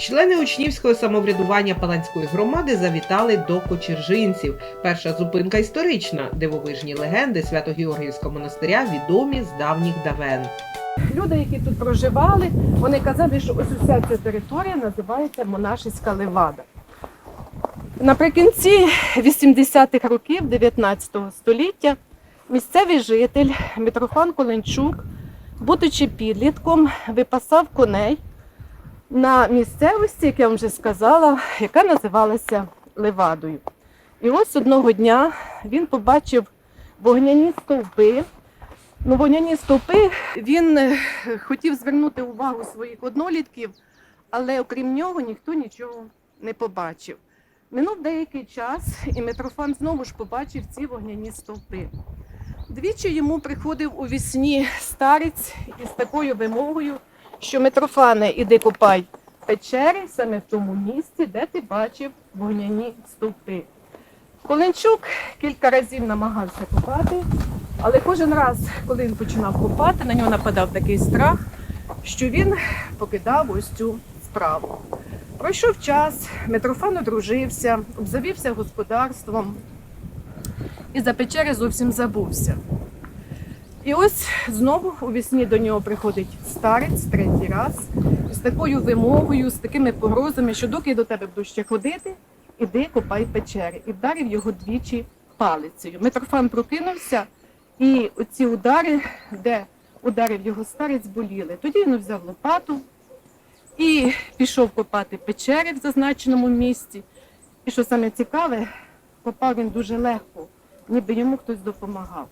Члени учнівського самоврядування Паланської громади завітали до Кочержинців. Перша зупинка історична. Дивовижні легенди Свято-Георгіївського монастиря відомі з давніх давен. Люди, які тут проживали, вони казали, що ось уся ця територія називається Монашеська Левада. Наприкінці 80-х років 19 століття місцевий житель Митрофан Коленчук, будучи підлітком, випасав коней на місцевості, як я вам вже сказала, яка називалася Левадою. І ось одного дня він побачив вогняні стовпи. Ну, вогняні стовпи він е, хотів звернути увагу своїх однолітків, але окрім нього ніхто нічого не побачив. Минув деякий час, і Митрофан знову ж побачив ці вогняні стовпи. Двічі йому приходив у вісні старець із такою вимогою, що Митрофане, іди копай печери саме в тому місці, де ти бачив вогняні стовпи. Коленчук кілька разів намагався копати, але кожен раз, коли він починав копати, на нього нападав такий страх, що він покидав ось цю справу. Пройшов час, Митрофан одружився, обзавівся господарством і за печери зовсім забувся. І ось знову у вісні до нього приходить старець третій раз з такою вимогою, з такими погрозами, що доки я до тебе буду ще ходити, іди копай печери. І вдарив його двічі палицею. Митрофан прокинувся, і оці удари, де ударив його старець, боліли. Тоді він взяв лопату і пішов копати печери в зазначеному місці. І що саме цікаве, копав він дуже легко, ніби йому хтось допомагав.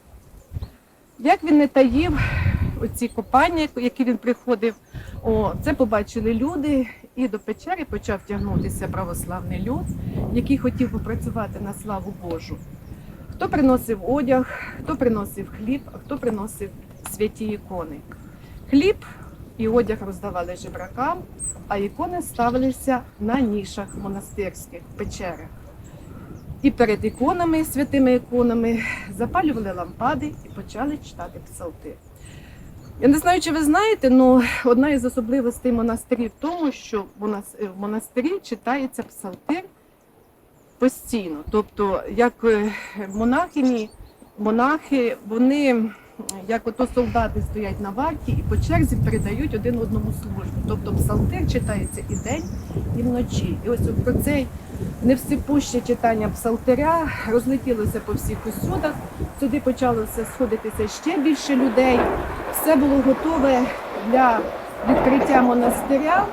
Як він не таїв оці копання, які він приходив, о, це побачили люди, і до печери почав тягнутися православний люд, який хотів попрацювати на славу Божу. Хто приносив одяг, хто приносив хліб, а хто приносив святі ікони. Хліб і одяг роздавали жебракам, а ікони ставилися на нішах монастирських печерах. І перед іконами, святими іконами, запалювали лампади і почали читати псалти. Я не знаю, чи ви знаєте, але одна із особливостей монастирів в тому, що в монастирі читається псалтир постійно. Тобто, як е, монахині, монахи, вони як ото солдати стоять на варті і по черзі передають один одному службу. Тобто псалтир читається і день, і вночі. І ось про цей невсипуще читання псалтиря розлетілося по всіх усюдах. Сюди почалося сходитися ще більше людей. Все було готове для відкриття монастиря,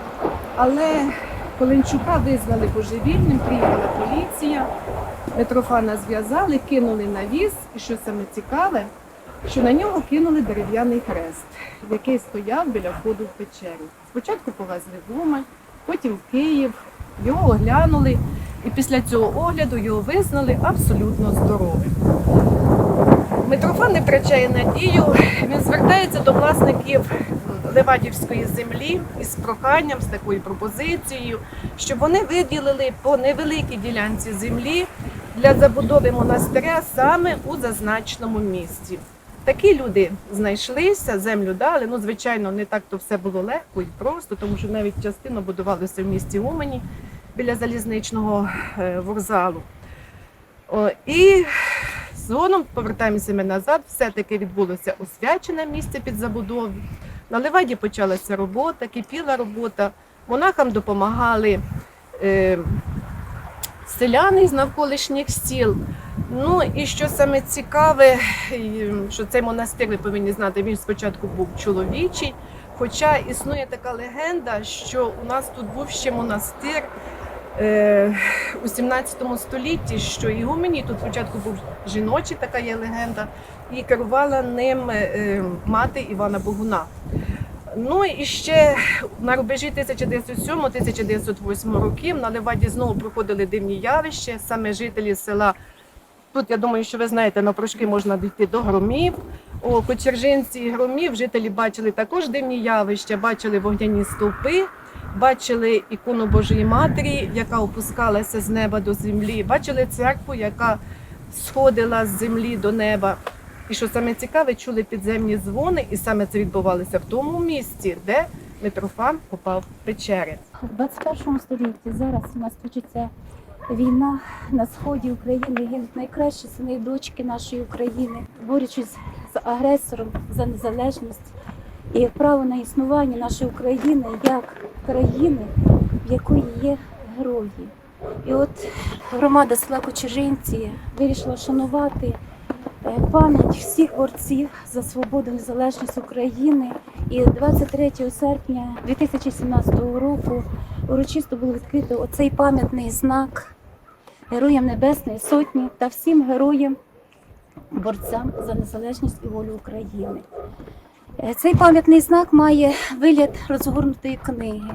але Коленчука визнали божевільним, приїхала поліція, Митрофана зв'язали, кинули на віз, і що саме цікаве, що на нього кинули дерев'яний хрест, який стояв біля входу в печеру. Спочатку повезли в Умань, потім в Київ, його оглянули, і після цього огляду його визнали абсолютно здоровим. Митрофан не втрачає надію, він звертається до власників Левадівської землі із проханням, з такою пропозицією, щоб вони виділили по невеликій ділянці землі для забудови монастиря саме у зазначеному місці. Такі люди знайшлися, землю дали. Ну, звичайно, не так то все було легко і просто, тому що навіть частина будувалася в місті Умані біля залізничного е, вокзалу. О, і згодом повертаємося ми назад. Все-таки відбулося освячене місце під забудову. На Леваді почалася робота, кипіла робота. Монахам допомагали е, селяни з навколишніх сіл. Ну і що саме цікаве, що цей монастир, ви повинні знати, він спочатку був чоловічий. Хоча існує така легенда, що у нас тут був ще монастир е, у 17 столітті, що ігумені тут спочатку був жіночий, така є легенда, і керувала ним е, мати Івана Богуна. Ну і ще на рубежі 1907-1908 років на Леваді знову проходили дивні явища, саме жителі села. Тут я думаю, що ви знаєте, на прошки можна дійти до громів. О Кочержинці і громів жителі бачили також дивні явища, бачили вогняні стовпи, бачили ікону Божої Матері, яка опускалася з неба до землі, бачили церкву, яка сходила з землі до неба. І що саме цікаве, чули підземні дзвони, і саме це відбувалося в тому місці, де Митрофан копав печери. в 21 столітті зараз у нас точиться війна на сході України, гинуть найкращі сини і дочки нашої України, борючись з агресором за незалежність і право на існування нашої України як країни, в якої є герої. І от громада села Кочержинці вирішила шанувати е, пам'ять всіх борців за свободу і незалежність України. І 23 серпня 2017 року урочисто було відкрито оцей пам'ятний знак Героям Небесної Сотні та всім героям, борцям за незалежність і волю України. Е, Цей пам'ятний знак має вигляд розгорнутої книги,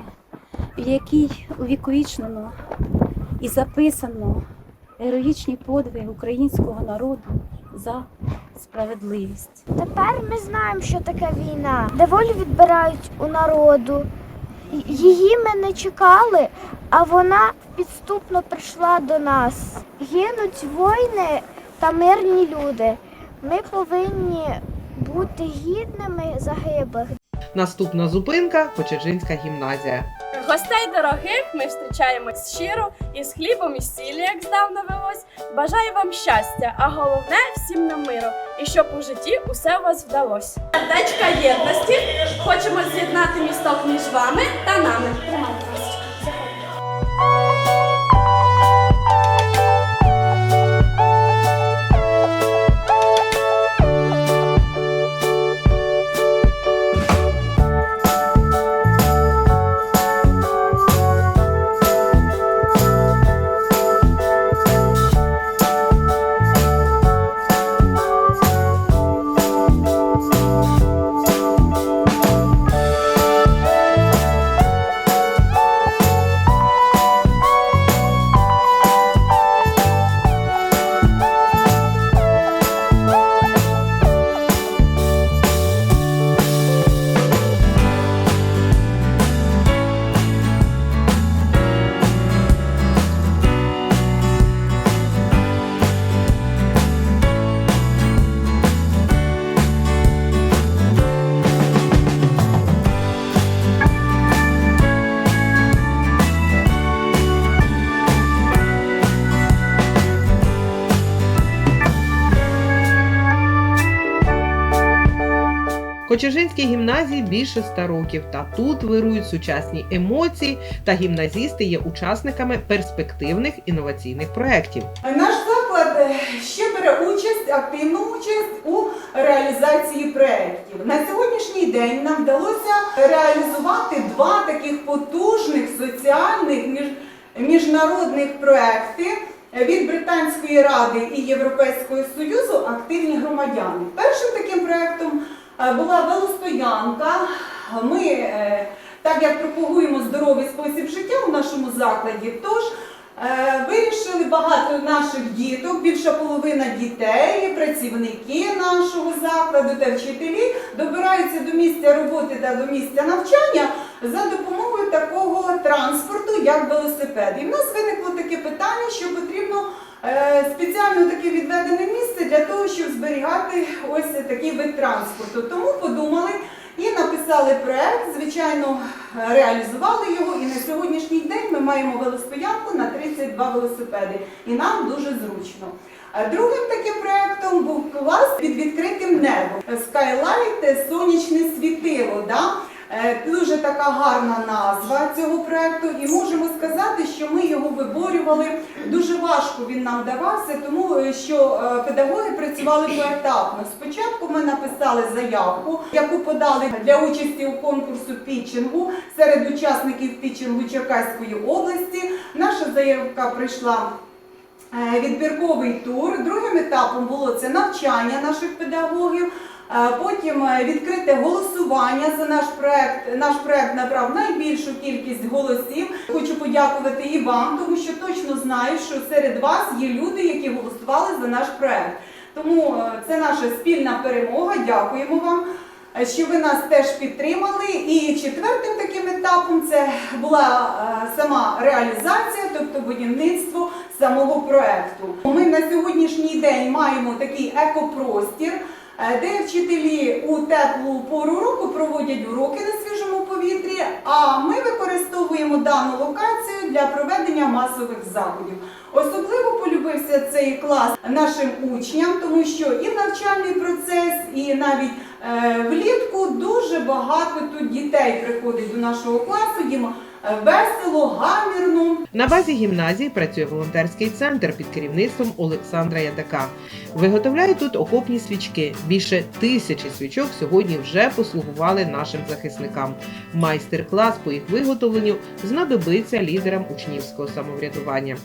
в якій увіковічнено і записано героїчні подвиги українського народу за справедливість. Тепер ми знаємо, що таке війна, де волю відбирають у народу. Її ми не чекали, а вона підступно прийшла до нас. Гинуть воїни та мирні люди. Ми повинні бути гідними загиблих. Наступна зупинка Кочержинська гімназія. Гостей дорогих ми зустрічаємо щиро із хлібом і сіллю, як здавна велось. Бажаю вам щастя, а головне всім нам миру, і щоб у житті усе у вас вдалося. Сердечка єдності. Хочемо з'єднати місток між вами та нами. Тримайте гімназії більше ста років, та тут вирують сучасні емоції, та гімназісти є учасниками перспективних інноваційних проєктів. Наш заклад е, ще бере участь, активну участь у реалізації проєктів. На сьогоднішній день нам вдалося реалізувати два таких потужних соціальних між- міжнародних проекти від Британської ради і Європейського Союзу Активні громадяни. Першим таким проектом була велостоянка. Ми, е, так як пропагуємо здоровий спосіб життя у нашому закладі, тож Е, Вирішили багато наших діток, більша половина дітей, працівники нашого закладу та вчителі добираються до місця роботи та до місця навчання за допомогою такого транспорту, як велосипед. І в нас виникло таке питання, що потрібно е, спеціально таке відведене місце для того, щоб зберігати ось такий вид транспорту. Тому подумали. І написали проект, звичайно, реалізували його. І на сьогоднішній день ми маємо велостоянку на 32 велосипеди. І нам дуже зручно. Другим таким проектом був клас під відкритим небом. Skylight сонячне світило. Да? Е, Дуже така гарна назва цього проекту, і можемо сказати, що ми його виборювали. Дуже важко він нам давався, тому е, що е, педагоги працювали поетапно. Спочатку ми написали заявку, яку подали для участі у конкурсу пітчингу серед учасників пітчингу Черкаської області. Наша заявка прийшла. Відбірковий тур. Другим етапом було це навчання наших педагогів. Е, Потім е, відкрите голосування за наш проект. Наш проект набрав найбільшу кількість голосів. Хочу подякувати і вам, тому що точно знаю, що серед вас є люди, які голосували за наш проект. Тому е, це наша спільна перемога. Дякуємо вам. Що ви нас теж підтримали, і четвертим таким етапом це була сама реалізація, тобто будівництво самого проекту. Ми на сьогоднішній день маємо такий екопростір, де вчителі у теплу пору року проводять уроки на свіжому повітрі. а ми використовуємо дану локацію для проведення масових заходів. Особливо полюбився цей клас нашим учням, тому що і навчальний процес, і навіть е, влітку дуже багато тут дітей приходить до нашого класу. Їм е, весело, гамірно. На базі гімназії працює волонтерський центр під керівництвом Олександра Ядака. Виготовляють тут окопні свічки. Більше тисячі свічок сьогодні вже послугували нашим захисникам. Майстер-клас по їх виготовленню знадобиться лідерам учнівського самоврядування.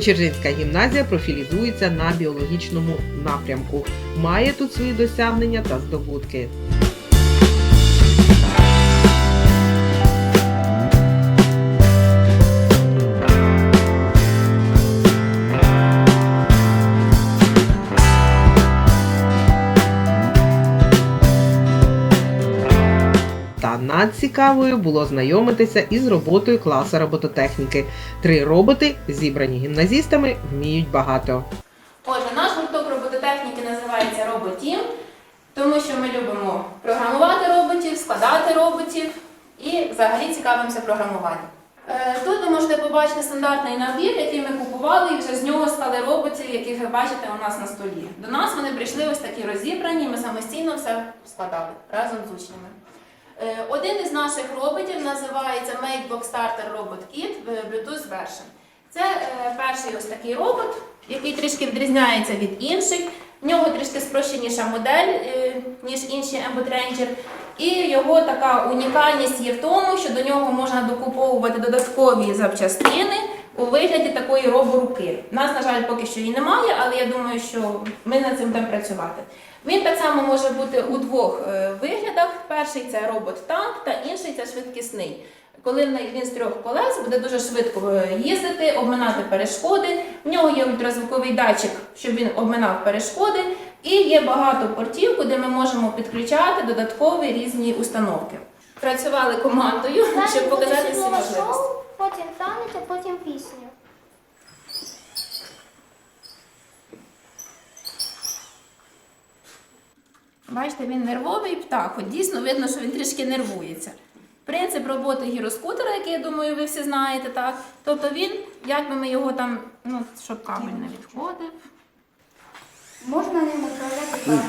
Кочержинська гімназія профілізується на біологічному напрямку. Має тут свої досягнення та здобутки. Надцікавою було знайомитися із роботою класу робототехніки. Три роботи, зібрані гімназістами, вміють багато. Отже, наш гурток робототехніки називається Роботім, тому що ми любимо програмувати роботів, складати роботів і взагалі цікавимося програмуванням. Е, Тут ви можете побачити стандартний набір, який ми купували, і вже з нього стали роботів, яких ви бачите у нас на столі. До нас вони прийшли ось такі розібрані, ми самостійно все складали разом з учнями. Е, Один із наших роботів називається Matebox Starter Robot Kit Bluetooth version. Це е, перший ось такий робот, який трішки відрізняється від інших. В нього трішки спрощеніша модель, е, ніж інші Ranger. І його така унікальність є в тому, що до нього можна докуповувати додаткові запчастини у вигляді такої роборуки. У нас, на жаль, поки що її немає, але я думаю, що ми над цим будемо працювати. Він так само може бути у двох е, виглядах. Перший це робот-танк, та інший це швидкісний. Коли він з трьох колес буде дуже швидко е, їздити, обминати перешкоди. В нього є ультразвуковий датчик, щоб він обминав перешкоди, і є багато портів, куди ми можемо підключати додаткові різні установки. Працювали командою, щоб показати всі можливості. Потім танець, а потім пісню. Бачите, він нервовий птах. От дійсно видно, що він трішки нервується. Принцип роботи гіроскутера, який я думаю, ви всі знаєте, так. Тобто він, як би ми його там, ну, щоб кабель не відходив. Можна ним управляти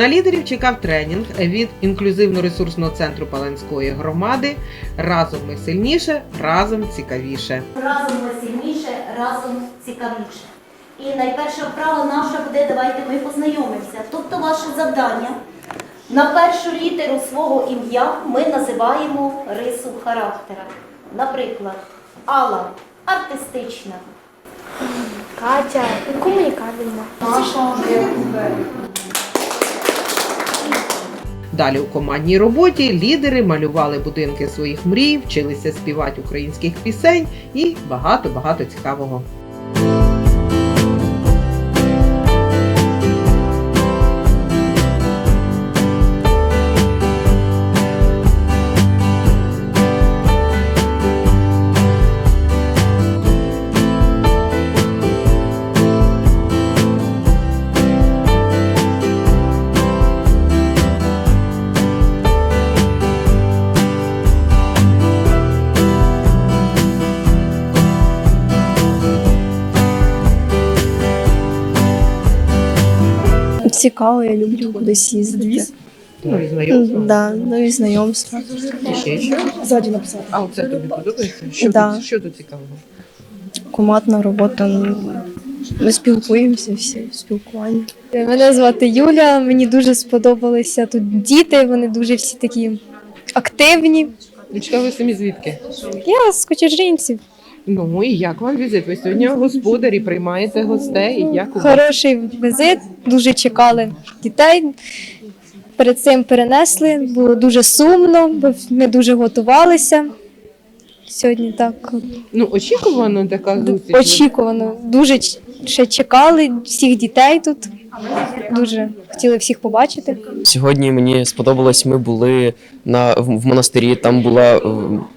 На лідерів чекав тренінг від інклюзивно-ресурсного центру Паланської громади. Разом ми сильніше, разом цікавіше. разом ми сильніше, разом цікавіше. І найперша вправа наша буде давайте ми познайомимося. Тобто ваше завдання на першу літеру свого ім'я ми називаємо рису характера. Наприклад, Алла артистична, Катя, комунікабельна. Далі у командній роботі лідери малювали будинки своїх мрій, вчилися співати українських пісень і багато-багато цікавого. Цікаво, я люблю кудись їздити. Ну, і знайомство. Да, нові знайомства. І ще що? Ззаді написати. А оце тобі подобається? Що, Да. тут, що тут цікавого? Командна робота. ну, Ми спілкуємося всі спілкування. Мене звати Юля. Мені дуже сподобалися тут діти. Вони дуже всі такі активні. Ну, Цікаво, ви самі звідки? Я з Кочержинців. Ну і як вам візит? Ви сьогодні господарі приймаєте гостей. І як у вас? Хороший візит. Дуже чекали дітей. Перед цим перенесли. Було дуже сумно, бо ми дуже готувалися. Сьогодні так Ну, очікувано така зустріч. Очікувано. Дуже ч- ще чекали всіх дітей тут. Дуже хотіли всіх побачити. Сьогодні мені сподобалось. Ми були на в монастирі. Там була е,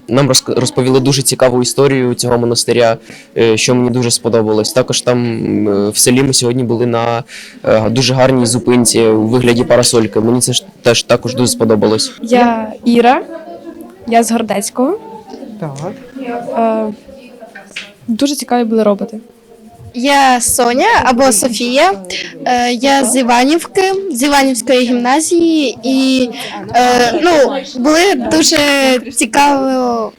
нам розповіли дуже цікаву історію цього монастиря, е, що мені дуже сподобалось. Також там е, в селі ми сьогодні були на дуже гарній зупинці у вигляді парасольки. Мені це ж теж також дуже сподобалось. Я Іра, я з Гордецького. Так. Е, дуже цікаві були роботи. Я Соня або Софія. Е, Я з Іванівки, з Іванівської гімназії, і е, ну, були дуже цікаві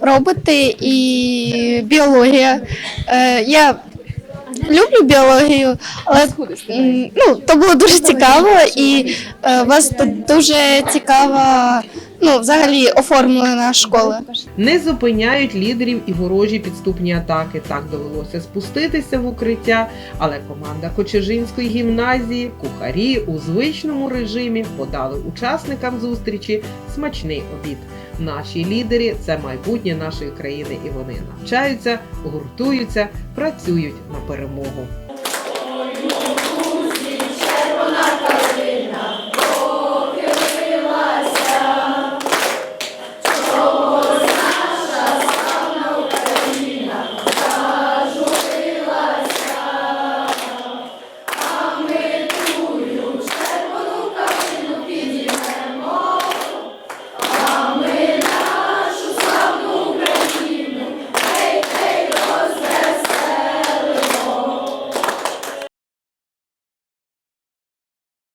роботи і біологія. Е, Я люблю біологію, але ну, то було дуже цікаво, і у вас тут дуже цікава, ну, взагалі оформлена школа. Не зупиняють лідерів і ворожі підступні атаки. Так довелося спуститися в укриття, але команда Кочержинської гімназії, кухарі у звичному режимі подали учасникам зустрічі смачний обід. Наші лідери це майбутнє нашої країни, і вони навчаються, гуртуються, працюють на перемогу.